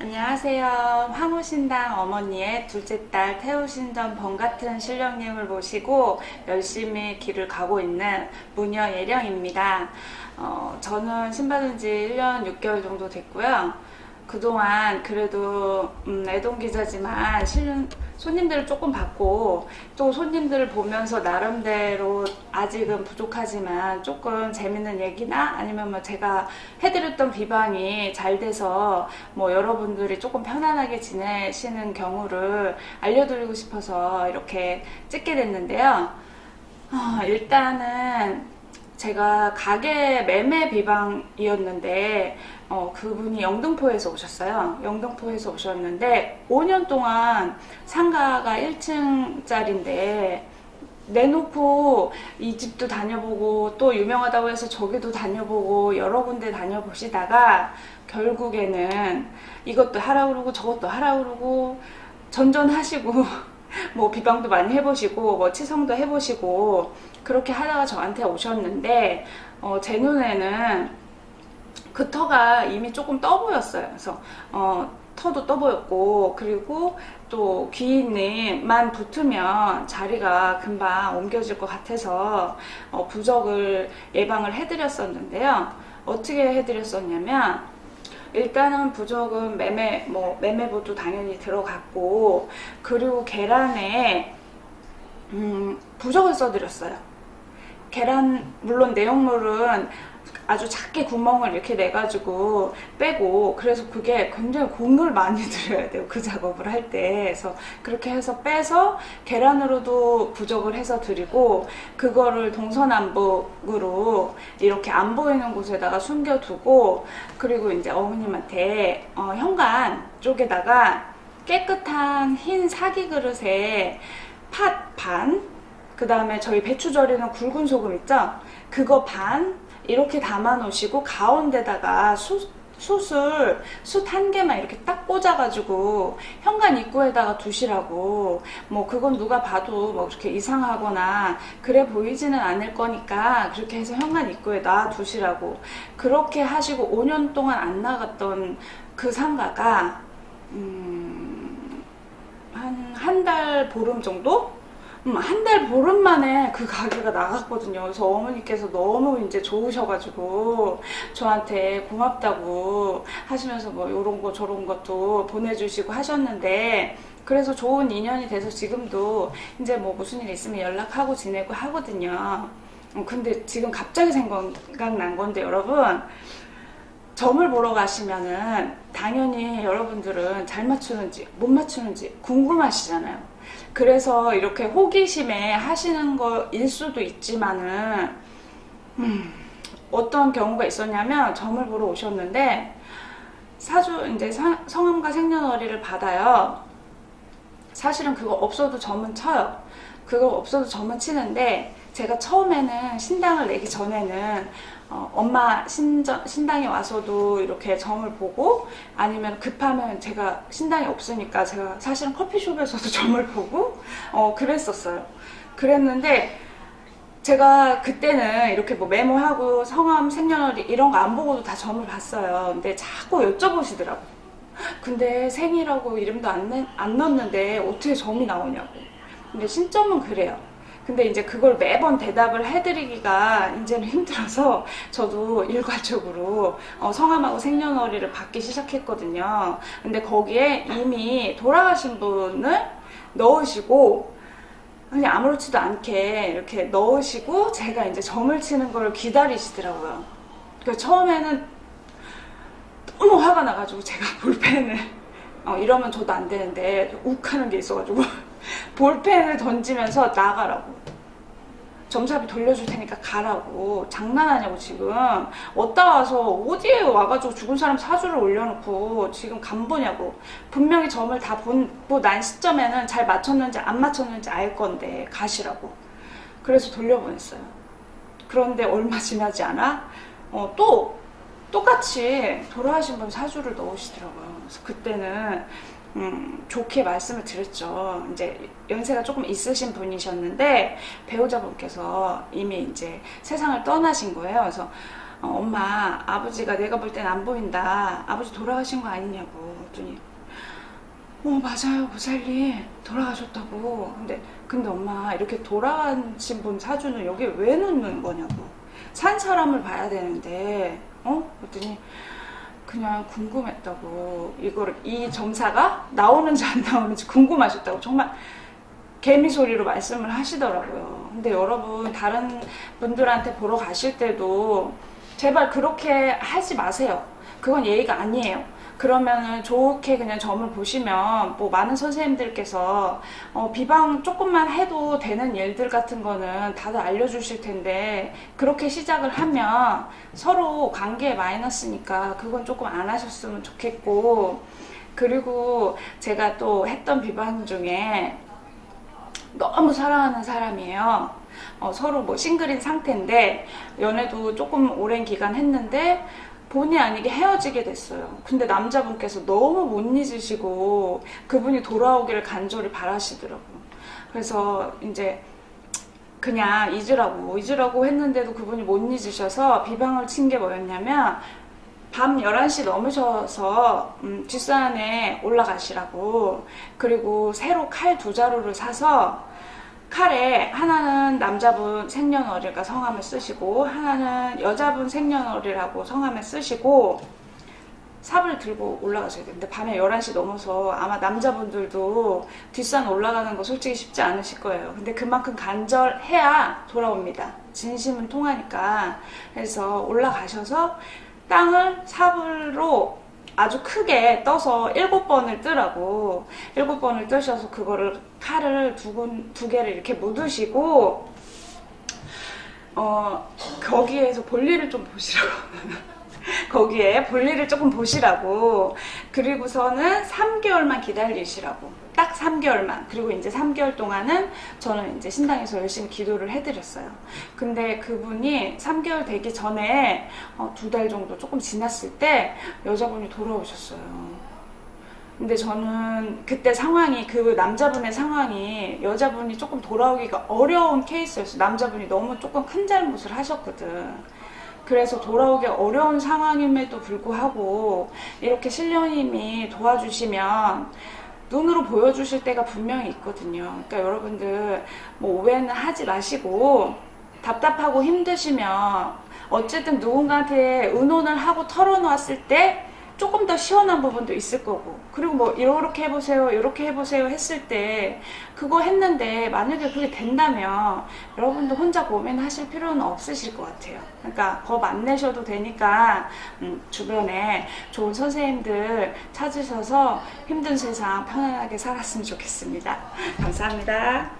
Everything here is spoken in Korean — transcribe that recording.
안녕하세요. 황후신당 어머니의 둘째 딸 태우신전 번같은 신령님을 모시고 열심히 길을 가고 있는 무녀 예령입니다. 어, 저는 신받은 지 1년 6개월 정도 됐고요. 그동안 그래도 음, 애동 기자지만 실은 손님들을 조금 받고 또 손님들을 보면서 나름대로 아직은 부족하지만 조금 재밌는 얘기나 아니면 뭐 제가 해드렸던 비방이 잘 돼서 뭐 여러분들이 조금 편안하게 지내시는 경우를 알려드리고 싶어서 이렇게 찍게 됐는데요. 어, 일단은 제가 가게 매매 비방이었는데 어, 그분이 영등포에서 오셨어요. 영등포에서 오셨는데 5년 동안 상가가 1층짜리인데 내놓고 이 집도 다녀보고 또 유명하다고 해서 저기도 다녀보고 여러 군데 다녀보시다가 결국에는 이것도 하라 그러고 저것도 하라 그러고 전전하시고 뭐 비방도 많이 해보시고 뭐 치성도 해보시고 그렇게 하다가 저한테 오셨는데 어, 제 눈에는 그 터가 이미 조금 떠 보였어요. 그래서 어, 터도 떠 보였고 그리고 또 귀인님만 붙으면 자리가 금방 옮겨질 것 같아서 어, 부적을 예방을 해드렸었는데요. 어떻게 해드렸었냐면 일단은 부적은 매매 뭐 매매보도 당연히 들어갔고 그리고 계란에 음, 부적을 써드렸어요. 계란 물론 내용물은 아주 작게 구멍을 이렇게 내가지고 빼고 그래서 그게 굉장히 공을 많이 들여야 돼요 그 작업을 할 때 그래서 그렇게 해서 빼서 계란으로도 부적을 해서 드리고 그거를 동서남북으로 이렇게 안 보이는 곳에다가 숨겨두고 그리고 이제 어머님한테 어, 현관 쪽에다가 깨끗한 흰 사기 그릇에 팥 반, 그 다음에 저희 배추 절이는 굵은 소금 있죠? 그거 반 이렇게 담아 놓으시고 가운데다가 수, 숯을 숯한 개만 이렇게 딱 꽂아가지고 현관 입구에다가 두시라고. 뭐 그건 누가 봐도 뭐 그렇게 이상하거나 그래 보이지는 않을 거니까 그렇게 해서 현관 입구에 놔 두시라고. 그렇게 하시고 5년 동안 안 나갔던 그 상가가 음, 한한 달 보름 정도? 음, 한 달 보름 만에 그 가게가 나갔거든요. 그래서 어머니께서 너무 이제 좋으셔가지고 저한테 고맙다고 하시면서 뭐 이런 거 저런 것도 보내주시고 하셨는데 그래서 좋은 인연이 돼서 지금도 이제 뭐 무슨 일 있으면 연락하고 지내고 하거든요. 음, 근데 지금 갑자기 생각난 건데 여러분 점을 보러 가시면은 당연히 여러분들은 잘 맞추는지 못 맞추는지 궁금하시잖아요. 그래서 이렇게 호기심에 하시는 거일 수도 있지만은 음, 어떤 경우가 있었냐면 점을 보러 오셨는데 사주 이제 사- 성함과 생년월일을 받아요. 사실은 그거 없어도 점은 쳐요. 그거 없어도 점은 치는데 제가 처음에는 신당을 내기 전에는 어, 엄마 신전, 신당에 와서도 이렇게 점을 보고 아니면 급하면 제가 신당이 없으니까 제가 사실은 커피숍에서도 점을 보고 어, 그랬었어요. 그랬는데 제가 그때는 이렇게 뭐 메모하고 성함, 생년월일 이런 거 안 보고도 다 점을 봤어요. 근데 자꾸 여쭤보시더라고. 근데 생이라고 이름도 안, 내- 안 넣었는데 어떻게 점이 나오냐고. 근데 신점은 그래요. 근데 이제 그걸 매번 대답을 해드리기가 이제는 힘들어서 저도 일괄적으로 어, 성함하고 생년월일을 받기 시작했거든요. 근데 거기에 이미 돌아가신 분을 넣으시고 그냥 아무렇지도 않게 이렇게 넣으시고 제가 이제 점을 치는 걸 기다리시더라고요. 그 처음에는 너무 화가 나가지고 제가 볼펜을 어, 이러면 저도 안 되는데 욱하는 게 있어가지고 볼펜을 던지면서 나가라고 점사비 돌려줄 테니까 가라고. 장난하냐고 지금. 어디다 와서 어디에 와가지고 죽은 사람 사주를 올려놓고 지금 간 보냐고. 분명히 점을 다 보고 난 시점에는 잘 맞췄는지 안 맞췄는지 알 건데 가시라고. 그래서 돌려보냈어요. 그런데 얼마 지나지 않아? 어, 또 똑같이 돌아가신 분 사주를 넣으시더라고요. 그래서 그때는 음, 좋게 말씀을 드렸죠. 이제 연세가 조금 있으신 분이셨는데 배우자분께서 이미 이제 세상을 떠나신 거예요. 그래서 어, 엄마 아버지가 내가 볼 땐 안 보인다. 아버지 돌아가신 거 아니냐고 그랬더니 어 맞아요. 보살님 돌아가셨다고. 근데 근데 엄마 이렇게 돌아가신 분 사주는 여기 왜 놓는 거냐고. 산 사람을 봐야 되는데 어? 그랬더니 그냥 궁금했다고 이거를 이 점사가 나오는지 안 나오는지 궁금하셨다고 정말 개미 소리로 말씀을 하시더라고요. 근데 여러분 다른 분들한테 보러 가실 때도 제발 그렇게 하지 마세요. 그건 예의가 아니에요. 그러면은 좋게 그냥 점을 보시면 뭐 많은 선생님들께서 어, 비방 조금만 해도 되는 일들 같은 거는 다들 알려주실 텐데 그렇게 시작을 하면 서로 관계에 마이너스니까 그건 조금 안 하셨으면 좋겠고 그리고 제가 또 했던 비방 중에 너무 사랑하는 사람이에요. 어, 서로 뭐 싱글인 상태인데 연애도 조금 오랜 기간 했는데 본의 아니게 헤어지게 됐어요. 근데 남자분께서 너무 못 잊으시고 그분이 돌아오기를 간절히 바라시더라고요. 그래서 이제 그냥 잊으라고 잊으라고 했는데도 그분이 못 잊으셔서 비방을 친 게 뭐였냐면 밤 11시 넘으셔서 음, 뒷산에 올라가시라고 그리고 새로 칼 두 자루를 사서 칼에 하나는 남자분 생년월일과 성함을 쓰시고 하나는 여자분 생년월일하고 성함을 쓰시고 삽을 들고 올라가셔야. 근데 밤에 11시 넘어서 아마 남자분들도 뒷산 올라가는 거 솔직히 쉽지 않으실 거예요. 근데 그만큼 간절해야 돌아옵니다. 진심은 통하니까. 그래서 올라가셔서 땅을 삽으로 아주 크게 떠서 일곱 번을 뜨라고. 일곱 번을 뜨셔서 그거를 칼을 두, 군, 두 개를 이렇게 묻으시고 어 거기에서 볼일을 좀 보시라고 거기에 볼일을 조금 보시라고. 그리고서는 3개월만 기다리시라고. 딱 3개월만. 그리고 이제 3개월 동안은 저는 이제 신당에서 열심히 기도를 해드렸어요. 근데 그분이 3개월 되기 전에 어, 두달 정도 조금 지났을 때 여자분이 돌아오셨어요. 근데 저는 그때 상황이 그 남자분의 상황이 여자분이 조금 돌아오기가 어려운 케이스였어요. 남자분이 너무 조금 큰 잘못을 하셨거든 그래서 돌아오기 어려운 상황임에도 불구하고 이렇게 신령님이 도와주시면 눈으로 보여주실 때가 분명히 있거든요. 그러니까 여러분들 뭐 오해는 하지 마시고 답답하고 힘드시면 어쨌든 누군가한테 의논을 하고 털어놓았을 때 조금 더 시원한 부분도 있을 거고. 그리고 뭐 이렇게 해보세요 이렇게 해보세요 했을 때 그거 했는데 만약에 그게 된다면 여러분도 혼자 고민하실 필요는 없으실 것 같아요. 그러니까 겁 안 내셔도 되니까 음, 주변에 좋은 선생님들 찾으셔서 힘든 세상 편안하게 살았으면 좋겠습니다. 감사합니다